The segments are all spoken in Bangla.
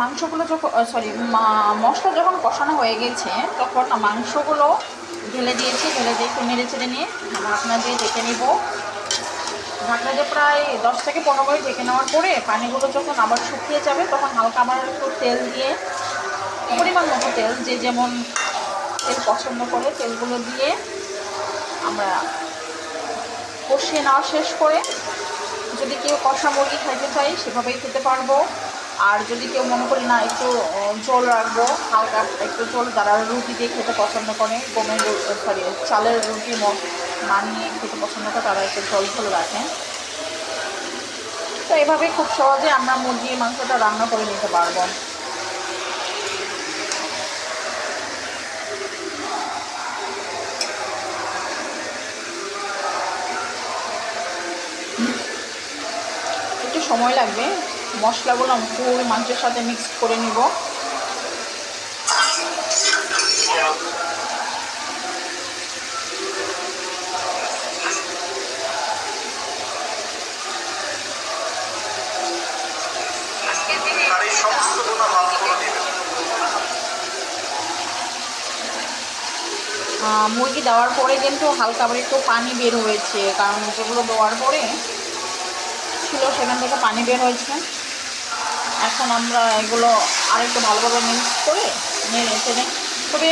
মাংসগুলো যখন সরি মশলা যখন কষানো হয়ে গেছে, তখন মাংসগুলো ঢেলে দিয়েছি, ঢেলে দিয়ে একটু নেড়ে চেড়ে নিয়ে ঢাকনা দিয়ে ডেকে নিব। ঢাকনা দিয়ে প্রায় দশ থেকে পনেরো মিনিট ঢেকে নেওয়ার পরে পানিগুলো যখন আবার শুকিয়ে যাবে, তখন হালকা আবার একটু তেল দিয়ে, পরিমাণ মতো তেল যে যেমন তেল পছন্দ করে, তেলগুলো দিয়ে আমরা কষিয়ে নেওয়া শেষ করে, যদি কেউ কষা মুরগি খাইতে চাই সেভাবেই খেতে পারব। আর যদি কেউ মনে করি, না, একটু ঝোল রাখব, হালকা একটু ঝোল যারা রুটি দিয়ে খেতে পছন্দ করে, গমের সরি চালের রুটি ম- বানিয়ে খেতে পছন্দ করে, তারা একটু ঝোল ঝোল রাখেন তো এভাবে খুব সহজে আমরা মুরগির মাংসটা রান্না করে নিতে পারব। একটু সময় লাগবে। মশলাগুলো পুরো মাংসের সাথে মিক্স করে নিব। মুরগি দেওয়ার পরে কিন্তু হালকা আবার একটু পানি বের হয়েছে কারণ যেগুলো দেওয়ার পরে ছিল সেখান থেকে পানি বের হয়েছে। এখন আমরা এগুলো আরেকটু ভালোভাবে মিক্স করে নিয়ে দিই তবে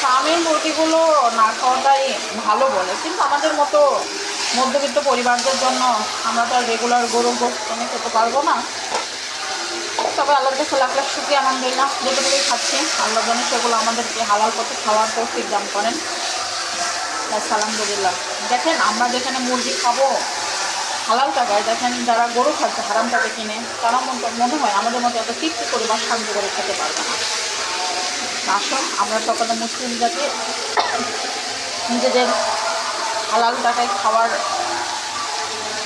ফার্মের মুরগিগুলো না খাওয়াটাই ভালো বলে। কিন্তু আমাদের মতো মধ্যবিত্ত পরিবারদের জন্য আমরা তো রেগুলার গরু গোস্ত কিনে খেতে পারব না। তবে আল্লাহর কাছে লাখ লাখ আলহামদুলিল্লাহ। যেটুকুই খাচ্ছি আল্লাহ যেন সেগুলো আমাদেরকে হালাল পথে খাওয়ার তৌফিক দান করেন। আলহামদুলিল্লাহ। দেখেন, আমরা যেখানে মুরগি খাব হালাল টাকায় দেখেন যারা গরু খাচ্ছে, হারাম টাকা কিনে, তারা মনে মনে হয় আমাদের মতো এত তৃপ্তি করে বা শান্তি করে খেতে পারবে না। আসুন, আমরা সকলে মুসলিম জাতি, নিজেদের হালাল টাকায় খাওয়ার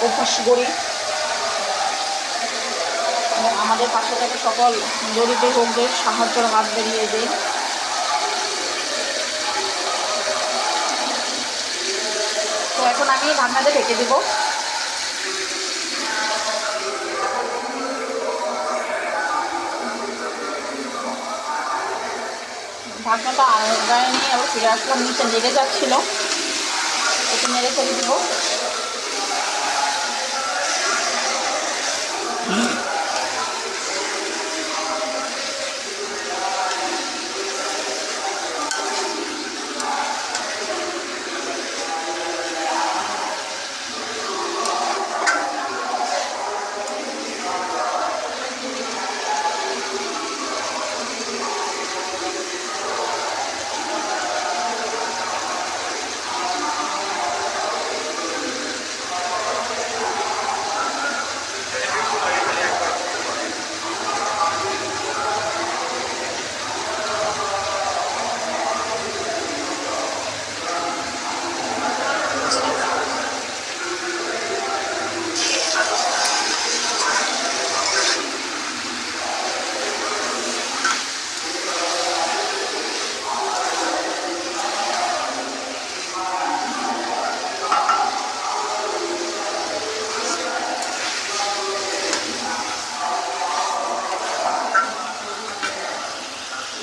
অভ্যাস করি আমাদের পাশে থেকে সকল দরিদ্র লোকদের সাহায্যের হাত বেরিয়ে দিই তো এখন আমি ঢাকনাতে ঢেকে দেবো। ঢাকনাটা গায়ে নিয়ে আবার ফিরে আসলাম নিচে লেগে যাচ্ছিল। একটু মেরে ফেলে দেবো।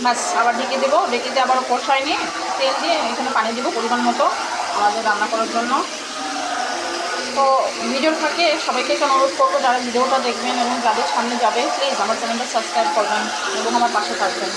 ব্যাস আবার ঢেকে দেবো। ঢেকে দিয়ে আবার কষায় নিয়ে তেল দিয়ে এখানে পানি দেবো পরিমাণ মতো আমাদের রান্না করার জন্য। তো ভিডিওর থাকে, সবাইকে একটা অনুরোধ করব যারা ভিডিওটা দেখবেন এবং যাদের সামনে যাবে প্লিজ আমার চ্যানেলটা সাবস্ক্রাইব করবেন এবং আমার পাশে থাকবেন।